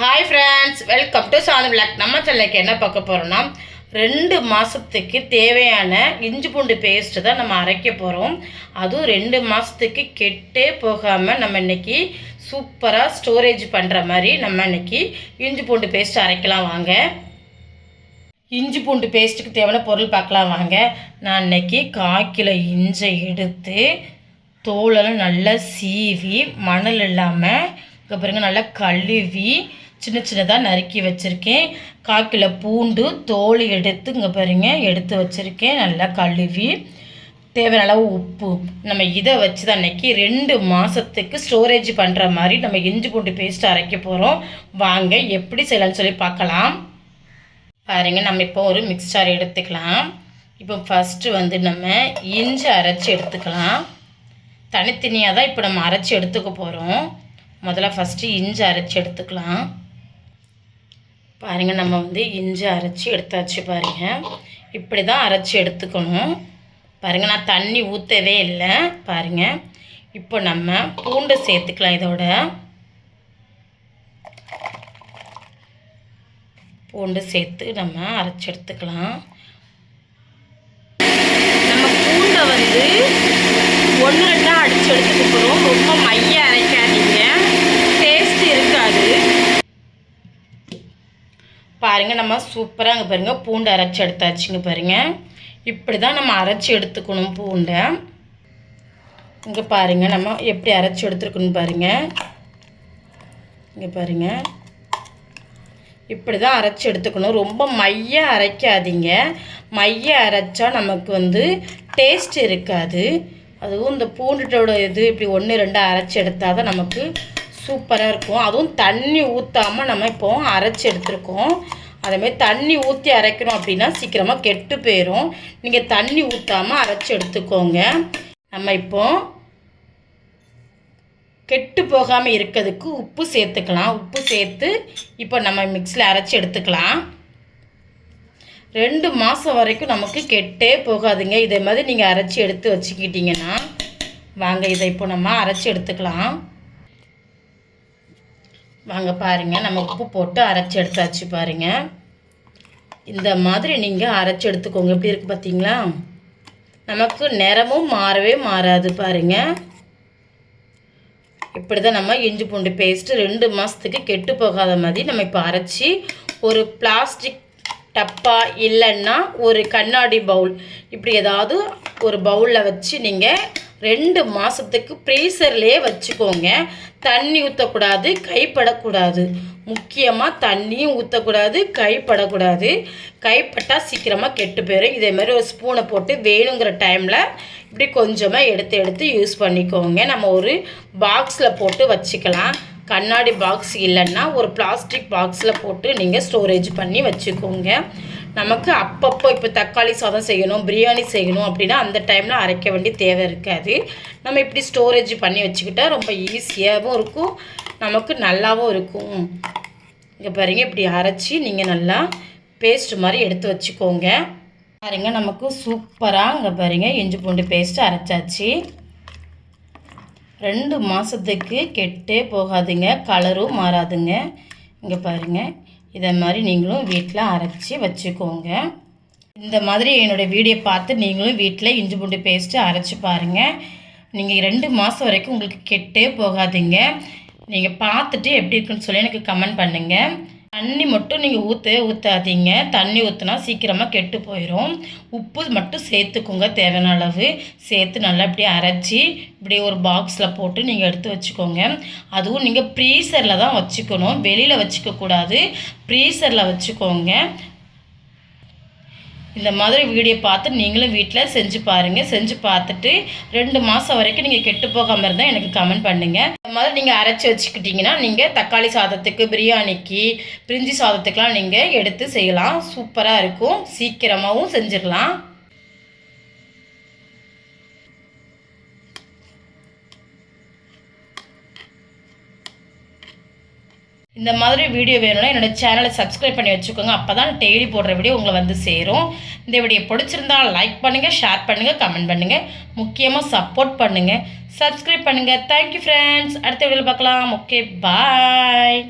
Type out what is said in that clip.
Hi friends welcome to Shanthi blog நம்ம சேனலுக்கு என்ன பார்க்க போகிறோம்னா ரெண்டு மாதத்துக்கு தேவையான இஞ்சி பூண்டு பேஸ்ட்டு தான் நம்ம அரைக்க போகிறோம் அதுவும் ரெண்டு மாதத்துக்கு கெட்டே போகாமல் நம்ம இன்னைக்கு சூப்பராக ஸ்டோரேஜ் பண்ணுற மாதிரி நம்ம இன்றைக்கி இஞ்சி பூண்டு பேஸ்ட் அரைக்கலாம் வாங்க. இஞ்சி பூண்டு பேஸ்ட்டுக்கு தேவையான பொருள் பார்க்கலாம் வாங்க. நான் இன்றைக்கி காய்க்கில் இஞ்சை எடுத்து தோலெல்லாம் நல்லா சீவி மணல் இல்லாமல் இங்கே பாருங்கள் நல்லா கழுவி சின்ன சின்னதாக நறுக்கி வச்சுருக்கேன். காக்கில் பூண்டு தோல் எடுத்து இங்கே பாருங்க எடுத்து வச்சுருக்கேன். நல்லா கழுவி. தேவையான அளவு உப்பு. நம்ம இதை வச்சு தான் அன்றைக்கி ரெண்டு மாதத்துக்கு ஸ்டோரேஜ் பண்ணுற மாதிரி நம்ம இஞ்சி பூண்டு பேஸ்ட் அரைக்க போகிறோம் வாங்க எப்படி செய்யலாம்னு சொல்லி பார்க்கலாம். பாருங்க நம்ம இப்போ ஒரு மிக்சர் எடுத்துக்கலாம். இப்போ ஃபஸ்ட்டு வந்து நம்ம இஞ்சி அரைச்சி எடுத்துக்கலாம். தனித்தனியாக தான் இப்போ நம்ம அரைச்சி எடுத்துக்க போகிறோம் முதல்ல ஃபஸ்ட்டு இஞ்சி அரைச்சி எடுத்துக்கலாம். பாருங்கள் நம்ம வந்து இஞ்சி அரைச்சி எடுத்தாச்சு பாருங்கள் இப்படி தான் அரைச்சி எடுத்துக்கணும். பாருங்கள் நான் தண்ணி ஊற்றவே இல்லை. பாருங்கள் இப்போ நம்ம பூண்டு சேர்த்துக்கலாம் இதோட. பூண்டு சேர்த்து நம்ம அரைச்சி எடுத்துக்கலாம். நம்ம பூண்டை வந்து ஒன்று ரெண்டாக அடித்து எடுத்துக்க போகிறோம் ரொம்ப மைய அரைக்காதீங்க டேஸ்ட் இருக்காது பாருங்கள் நம்ம சூப்பராக அங்கே பாருங்கள் பூண்டு அரைச்சி எடுத்தாச்சுங்க பாருங்கள் இப்படி தான் நம்ம அரைச்சி எடுத்துக்கணும் பூண்டை. இங்கே பாருங்கள் நம்ம எப்படி அரைச்சி எடுத்துருக்கணும் பாருங்கள் இங்கே பாருங்கள் இப்படி தான் அரைச்சி எடுத்துக்கணும். ரொம்ப மைய அரைக்காதீங்க. மைய அரைச்சா நமக்கு வந்து டேஸ்ட் இருக்காது. அதுவும் இந்த பூண்டுட்டோட இது இப்படி ஒன்று ரெண்டு அரைச்சி எடுத்தால் தான் நமக்கு சூப்பராக இருக்கும். அதுவும் தண்ணி ஊற்றாமல் நம்ம இப்போ அரைச்சி எடுத்துருக்கோம். அதேமாதிரி தண்ணி ஊற்றி அரைக்கணும் அப்படின்னா சீக்கிரமாக கெட்டு போயிடும் நீங்கள் தண்ணி ஊற்றாமல் அரைச்சி எடுத்துக்கோங்க. நம்ம இப்போ கெட்டு போகாமல் இருக்கிறதுக்கு உப்பு சேர்த்துக்கலாம். உப்பு சேர்த்து இப்போ நம்ம மிக்ஸியில் அரைச்சி எடுத்துக்கலாம். ரெண்டு மாதம் வரைக்கும் நமக்கு கெட்டே போகாதுங்க. இதே மாதிரி நீங்கள் அரைச்சி எடுத்து வச்சுக்கிட்டிங்கன்னா வாங்க இதை இப்போ நம்ம அரைச்சி எடுத்துக்கலாம். வாங்க பாருங்கள் நம்ம உப்பு போட்டு அரைச்சி எடுத்தாச்சு பாருங்கள் இந்த மாதிரி நீங்கள் அரைச்சி எடுத்துக்கோங்க. எப்படி இருக்குது பார்த்தீங்களா நமக்கு நிறமும் மாறவே மாறாது பாருங்கள் இப்படி தான் நம்ம இஞ்சி பூண்டு பேஸ்ட்டு ரெண்டு மாதத்துக்கு கெட்டு போகாத மாதிரி நம்ம இப்போ அரைச்சி ஒரு பிளாஸ்டிக் டப்பா இல்லைன்னா ஒரு கண்ணாடி பவுல் இப்படி ஏதாவது ஒரு பவுலில் வச்சு நீங்கள் ரெண்டு மாதத்துக்கு ப்ரீசர்லேயே வச்சுக்கோங்க. தண்ணி ஊற்றக்கூடாது கைப்படக்கூடாது. முக்கியமாக தண்ணியும் ஊற்றக்கூடாது கைப்படக்கூடாது. கைப்பட்டால் சீக்கிரமாக கெட்டு போயிடும் இதே மாதிரி ஒரு ஸ்பூனை போட்டு வேணுங்கிற டைமில் இப்படி கொஞ்சமாக எடுத்து எடுத்து யூஸ் பண்ணிக்கோங்க. நம்ம ஒரு பாக்ஸில் போட்டு வச்சுக்கலாம். கண்ணாடி பாக்ஸ் இல்லைன்னா ஒரு பிளாஸ்டிக் பாக்ஸில் போட்டு நீங்கள் ஸ்டோரேஜ் பண்ணி வச்சுக்கோங்க. நமக்கு அப்பப்போ இப்போ தக்காளி சாதம் செய்யணும் பிரியாணி செய்யணும் அப்படின்னா அந்த டைமில் அரைக்க வேண்டிய தேவை இருக்காது. நம்ம இப்படி ஸ்டோரேஜ் பண்ணி வச்சுக்கிட்டா ரொம்ப ஈஸியாகவும் இருக்கும். நமக்கு நல்லாவும் இருக்கும். இங்கே பாருங்கள் இப்படி அரைச்சி நீங்கள் நல்லா பேஸ்ட் மாதிரி எடுத்து வச்சுக்கோங்க. பாருங்க நமக்கு சூப்பராக இங்கே பாருங்க இஞ்சி பூண்டு பேஸ்ட்டு அரைச்சாச்சு. ரெண்டு மாதத்துக்கு கெட்டே போகாதுங்க கலரும் மாறாதுங்க. இங்கே பாருங்கள் இதை மாதிரி நீங்களும் வீட்டில் அரைச்சி வச்சுக்கோங்க. இந்த மாதிரி என்னோடய வீடியோ பார்த்து நீங்களும் வீட்டில் இஞ்சி பூண்டு பேஸ்ட்டு அரைச்சி பாருங்கள் நீங்கள் ரெண்டு மாதம் வரைக்கும் உங்களுக்கு கெட்டே போகாதீங்க. நீங்கள் பார்த்துட்டு எப்படி இருக்குன்னு சொல்லி எனக்கு கமெண்ட் பண்ணுங்கள் தண்ணி மட்டும் நீங்கள் ஊற்றவே ஊற்றாதீங்க தண்ணி ஊற்றினா சீக்கிரமாக கெட்டு போயிடும் உப்பு மட்டும் சேர்த்துக்கோங்க தேவையான அளவு. சேர்த்து நல்லா இப்படி அரைச்சி இப்படி ஒரு பாக்ஸில் போட்டு நீங்கள் எடுத்து வச்சுக்கோங்க. அதுவும் நீங்கள் ப்ரீசரில் தான் வச்சுக்கணும். வெளியில் வச்சுக்கக்கூடாது. ப்ரீசரில் வச்சுக்கோங்க. இந்த மாதிரி வீடியோ பார்த்து நீங்களும் வீட்டில் செஞ்சு பாருங்கள் செஞ்சு பார்த்துட்டு ரெண்டு மாதம் வரைக்கும் நீங்கள் கெட்டு போகாமல் இருந்தால் எனக்கு கமெண்ட் பண்ணுங்கள் இந்த மாதிரி நீங்கள் அரைச்சி வச்சுக்கிட்டிங்கன்னா நீங்கள் தக்காளி சாதத்துக்கு பிரியாணிக்கு பிரிஞ்சி சாதத்துக்கெலாம் நீங்கள் எடுத்து செய்யலாம். சூப்பராக இருக்கும். சீக்கிரமாகவும் செஞ்சிடலாம். இந்த மாதிரி வீடியோ வேணும்னா என்னோடய சேனலை சப்ஸ்கிரைப் பண்ணி வச்சுக்கோங்க. அப்போ தான் டெய்லி போடுற வீடியோ உங்களை வந்து சேரும். இந்த வீடியோ பிடிச்சிருந்தா லைக் பண்ணுங்கள் ஷேர் பண்ணுங்கள் கமெண்ட் பண்ணுங்கள் முக்கியமாக சப்போர்ட் பண்ணுங்கள் சப்ஸ்கிரைப் பண்ணுங்கள் தேங்க்யூ ஃப்ரெண்ட்ஸ் அடுத்த வீடியோவில் பார்க்கலாம். Okay bye